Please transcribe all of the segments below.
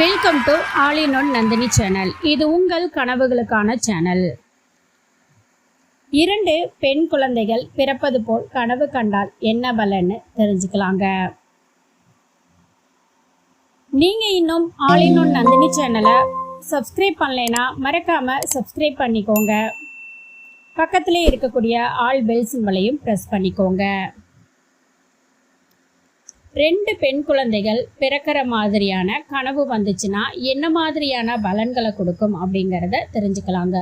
Welcome to all in one Nandini channel இது உங்கள் கனவுகளுக்கான channel இரண்டு பெண் குழந்தைகள் பிறப்பது போல் கனவு கண்டால் என்ன பலன்னு தெரிஞ்சுக்கலாங்க. நீங்க இன்னும் ஆல் இன் ஒன் நந்தினி சேனலை சப்ஸ்கிரைப் பண்ணலைன்னா மறக்காம சப்ஸ்கிரைப் பண்ணிக்கோங்க. பக்கத்திலே இருக்கக்கூடிய ஆல் பெல் சிம்பலையும் ப்ரெஸ் பண்ணிக்கோங்க. ரெண்டு பெண் குழந்தைகள் பிறக்கிற மாதிரியான கனவு வந்துச்சுன்னா என்ன மாதிரியான பலன்களை கொடுக்கும் அப்படிங்கிறத தெரிஞ்சுக்கலாங்க.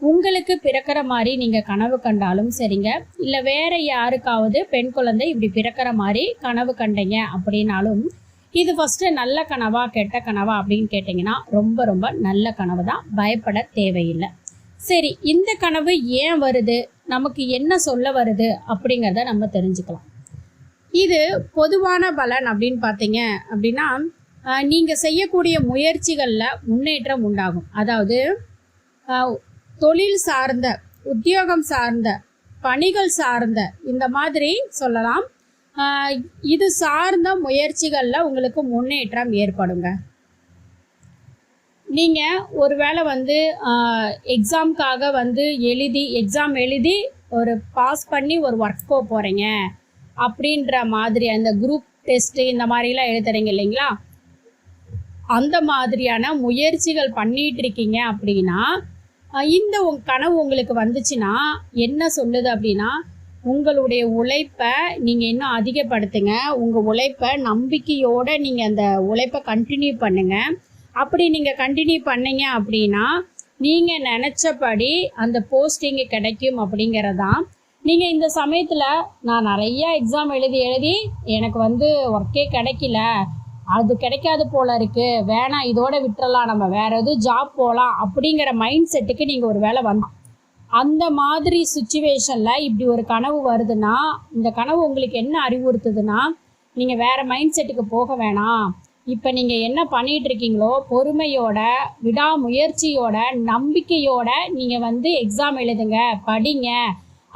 உங்களுக்கு பிறக்கிற மாதிரி நீங்கள் கனவு கண்டாலும் சரிங்க. இல்லை வேற யாருக்காவது பெண் குழந்தை இப்படி பிறக்கிற மாதிரி கனவு கண்டீங்க அப்படின்னாலும் இது ஃபஸ்ட்டு நல்ல கனவா கெட்ட கனவா அப்படின்னு கேட்டிங்கன்னா ரொம்ப ரொம்ப நல்ல கனவு தான். பயப்பட தேவையில்லை. சரி இந்த கனவு ஏன் வருது? நமக்கு என்ன சொல்ல வருது அப்படிங்கிறத நம்ம தெரிஞ்சுக்கலாம். இது பொதுவான பலன் அப்படின்னு பார்த்தீங்க அப்படின்னா நீங்கள் செய்யக்கூடிய முயற்சிகளில் முன்னேற்றம் உண்டாகும். அதாவது தொழில் சார்ந்த உத்தியோகம் சார்ந்த பணிகள் சார்ந்த இந்த மாதிரி சொல்லலாம். இது சார்ந்த முயற்சிகளில் உங்களுக்கு முன்னேற்றம் ஏற்படுங்க. நீங்கள் ஒருவேளை வந்து எக்ஸாம்க்காக வந்து எழுதி எக்ஸாம் எழுதி ஒரு பாஸ் பண்ணி ஒரு ஒர்க் போக போகிறீங்க அப்படின்ற மாதிரி அந்த குரூப் டெஸ்ட்டு இந்த மாதிரிலாம் எழுதுறீங்க இல்லைங்களா? அந்த மாதிரியான முயற்சிகள் பண்ணிட்டு இருக்கீங்க அப்படின்னா இந்த உங்க கனவு உங்களுக்கு வந்துச்சுன்னா என்ன சொல்லுது அப்படின்னா உங்களுடைய உழைப்பை நீங்கள் இன்னும் அதிகப்படுத்துங்க. உங்கள் உழைப்பை நம்பிக்கையோடு நீங்கள் அந்த உழைப்பை கண்டினியூ பண்ணுங்கள் அப்படி நீங்கள் கண்டினியூ பண்ணீங்க அப்படின்னா நீங்கள் நினச்சபடி அந்த போஸ்டிங்கு கிடைக்கும் அப்படிங்கிறதான் நீங்கள் இந்த சமயத்தில் நான் நிறையா எக்ஸாம் எழுதி எழுதி எனக்கு வந்து ஒர்க்கே கிடைக்கல. அது கிடைக்காது போல இருக்கு. வேணாம் இதோட விட்டுறலாம். நம்ம வேற எதுவும் ஜாப் போகலாம் அப்படிங்கிற மைண்ட் செட்டுக்கு நீங்கள் ஒரு வேலை வந்தோம் அந்த மாதிரி சுச்சுவேஷனில் இப்படி ஒரு கனவு வருதுன்னா இந்த கனவு உங்களுக்கு என்ன அறிவுறுத்துதுன்னா நீங்கள் வேற மைண்ட் செட்டுக்கு போக வேணாம். இப்போ நீங்கள் என்ன பண்ணிகிட்டு இருக்கீங்களோ பொறுமையோட விடாமுயற்சியோட நம்பிக்கையோட நீங்கள் வந்து எக்ஸாம் எழுதுங்க படிங்க.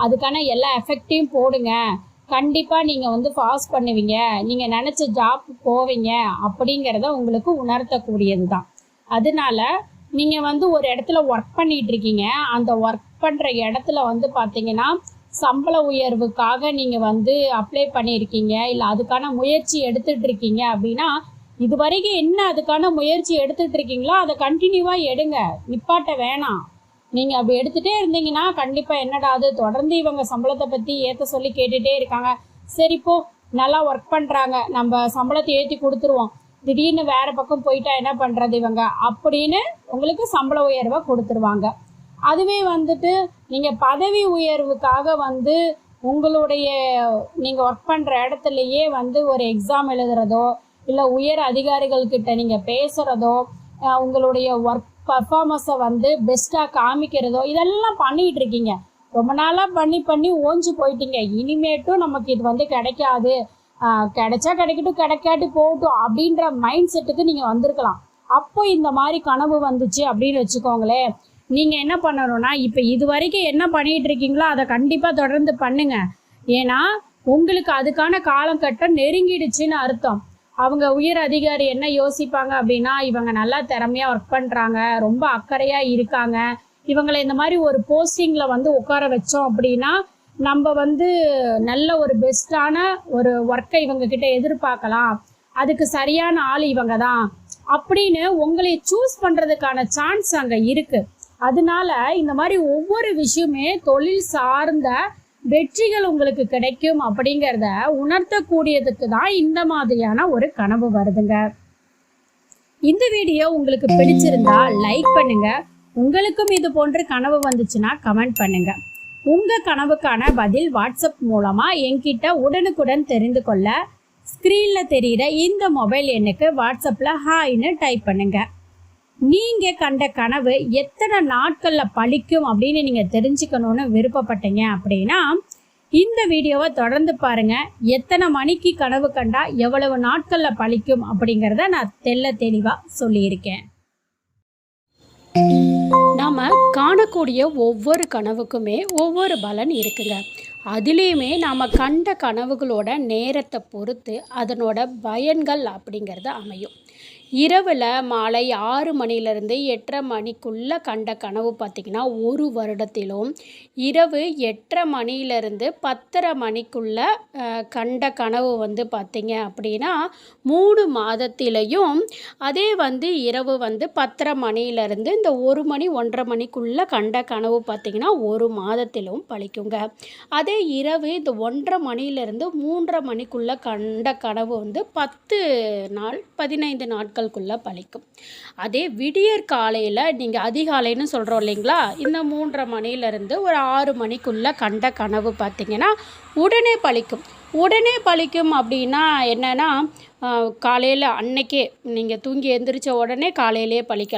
அதுக்கான எல்லா எஃபெக்டையும் போடுங்க. கண்டிப்பாக நீங்கள் வந்து பாஸ் பண்ணுவீங்க. நீங்கள் நினச்ச ஜாப் போவீங்க அப்படிங்கிறத உங்களுக்கு உணர்த்தக்கூடியது தான் அதனால நீங்கள் வந்து ஒரு இடத்துல ஒர்க் பண்ணிட்டு இருக்கீங்க அந்த ஒர்க் பண்ணுற இடத்துல வந்து பார்த்தீங்கன்னா சம்பள உயர்வுக்காக நீங்கள் வந்து அப்ளை பண்ணியிருக்கீங்க இல்லை அதுக்கான முயற்சி எடுத்துட்டு இருக்கீங்க அப்படின்னா இது வரைக்கும் என்ன அதுக்கான முயற்சி எடுத்துட்டு இருக்கீங்களோ அதை கண்டினியூவாக எடுங்க. நிப்பாட்ட வேணாம். நீங்கள் அப்படி எடுத்துகிட்டே இருந்தீங்கன்னா கண்டிப்பாக என்னடா அது? தொடர்ந்து இவங்க சம்பளத்தை பற்றி ஏற்ற சொல்லி கேட்டுகிட்டே இருக்காங்க. சரி போ நல்லா ஒர்க் பண்ணுறாங்க நம்ம சம்பளத்தை ஏற்றி கொடுத்துருவோம். திடீர்னு வேறு பக்கம் போயிட்டா என்ன பண்ணுறது இவங்க? அப்படின்னு உங்களுக்கு சம்பள உயர்வை கொடுத்துருவாங்க. அதுவே வந்துட்டு நீங்கள் பதவி உயர்வுக்காக வந்து உங்களுடைய நீங்கள் ஒர்க் பண்ணுற இடத்துலையே வந்து ஒரு எக்ஸாம் எழுதுறதோ இல்லை உயர் அதிகாரிகள்கிட்ட நீங்கள் பேசுகிறதோ உங்களுடைய ஒர்க் பர்ஃபார்மன்ஸை வந்து பெஸ்ட்டாக காமிக்கிறதோ இதெல்லாம் பண்ணிகிட்டு இருக்கீங்க. ரொம்ப நாளாக பண்ணி பண்ணி ஓஞ்சு போயிட்டீங்க. இனிமேட்டும் நமக்கு இது வந்து கிடைக்காது. கிடைச்சா கிடைக்கட்டும் கிடைக்காட்டி போகட்டும் அப்படின்ற மைண்ட் செட்டுக்கு நீங்கள் வந்திருக்கலாம். அப்போ இந்த மாதிரி கனவு வந்துச்சு அப்படின்னு வச்சுக்கோங்களேன். நீங்கள் என்ன பண்ணணும்னா இப்போ இது வரைக்கும் என்ன பண்ணிட்டு இருக்கீங்களோ அதை கண்டிப்பாக தொடர்ந்து பண்ணுங்க. ஏன்னா உங்களுக்கு அதுக்கான காலகட்டம் நெருங்கிடுச்சுன்னு அர்த்தம். அவங்க உயர் அதிகாரி என்ன யோசிப்பாங்க அப்படின்னா இவங்க நல்லா திறமையா ஒர்க் பண்றாங்க ரொம்ப அக்கறையா இருக்காங்க. இவங்களை இந்த மாதிரி ஒரு போஸ்டிங்ல வந்து உட்கார வச்சோம் அப்படின்னா நம்ம வந்து நல்ல ஒரு பெஸ்டான ஒரு ஒர்க்கை இவங்க கிட்ட எதிர்பார்க்கலாம். அதுக்கு சரியான ஆள் இவங்க தான். அப்படின்னு உங்களை சூஸ் பண்றதுக்கான சான்ஸ் அங்க இருக்கு. அதனால இந்த மாதிரி ஒவ்வொரு விஷயமே தொழில் சார்ந்த வெற்றிகள் உங்களுக்கு கிடைக்கும் அப்படிங்கிறத உணர்த்தக்கூடியதுக்கு தான் இந்த மாதிரியான ஒரு கனவு வருதுங்க. இந்த வீடியோ உங்களுக்கு பிடிச்சிருந்தா லைக் பண்ணுங்க. உங்களுக்கும் இது போன்ற கனவு வந்துச்சுன்னா கமெண்ட் பண்ணுங்க. உங்க கனவுக்கான பதில் வாட்ஸ்அப் மூலமா என்கிட்ட உடனுக்குடன் தெரிந்து கொள்ள ஸ்க்ரீனில் தெரியிற இந்த மொபைல் எண்ணுக்கு வாட்ஸ்அப்ல ஹாய்னு டைப் பண்ணுங்க. நீங்க கண்ட கனவு எத்தனை நாட்களில் பழிக்கும் அப்படின்னு நீங்க தெரிஞ்சுக்கணும்னு விருப்பப்பட்டீங்க அப்படின்னா இந்த வீடியோவை தொடர்ந்து பாருங்க. எத்தனை மணிக்கு கனவு கண்டா எவ்வளவு நாட்களில் பழிக்கும் அப்படிங்கிறத நான் தெள்ள தெளிவா சொல்லியிருக்கேன். நாம காணக்கூடிய ஒவ்வொரு கனவுக்குமே ஒவ்வொரு பலன் இருக்குங்க. அதுலேயுமே நாம் கண்ட கனவுகளோட நேரத்தை பொறுத்து அதனோட பயன்கள் அப்படிங்கிறது அமையும். இரவில் மாலை ஆறு மணிலேருந்து எட்டரை மணிக்குள்ளே கண்ட கனவு பார்த்திங்கன்னா ஒரு வருடத்திலும் இரவு எட்டரை மணிலேருந்து பத்தரை மணிக்குள்ளே கண்ட கனவு வந்து பார்த்திங்க அப்படின்னா மூணு மாதத்திலையும் அதே வந்து இரவு வந்து பத்தரை மணிலேருந்து இந்த ஒரு மணி ஒன்றரை மணிக்குள்ளே கண்ட கனவு பார்த்திங்கன்னா ஒரு மாதத்திலும் பழிக்குங்க. அதே இரவு இந்த ஒன்றரை மணிலேருந்து மூன்றரை மணிக்குள்ளே கண்ட கனவு வந்து பத்து நாள் பதினைந்து நாட்களுக்குள்ளே பழிக்கும். அதே விடியற் காலையில் நீங்கள் அதிகாலைன்னு சொல்கிறோம் இல்லைங்களா? இந்த மூன்றரை மணிலேருந்து ஒரு ஆறு மணிக்குள்ளே கண்ட கனவு பார்த்திங்கன்னா உடனே பழிக்கும். உடனே பழிக்கும் அப்படின்னா என்னென்னா காலையில் அன்னைக்கே நீங்கள் தூங்கி எந்திரிச்ச உடனே காலையிலேயே பழிக்கலாம்.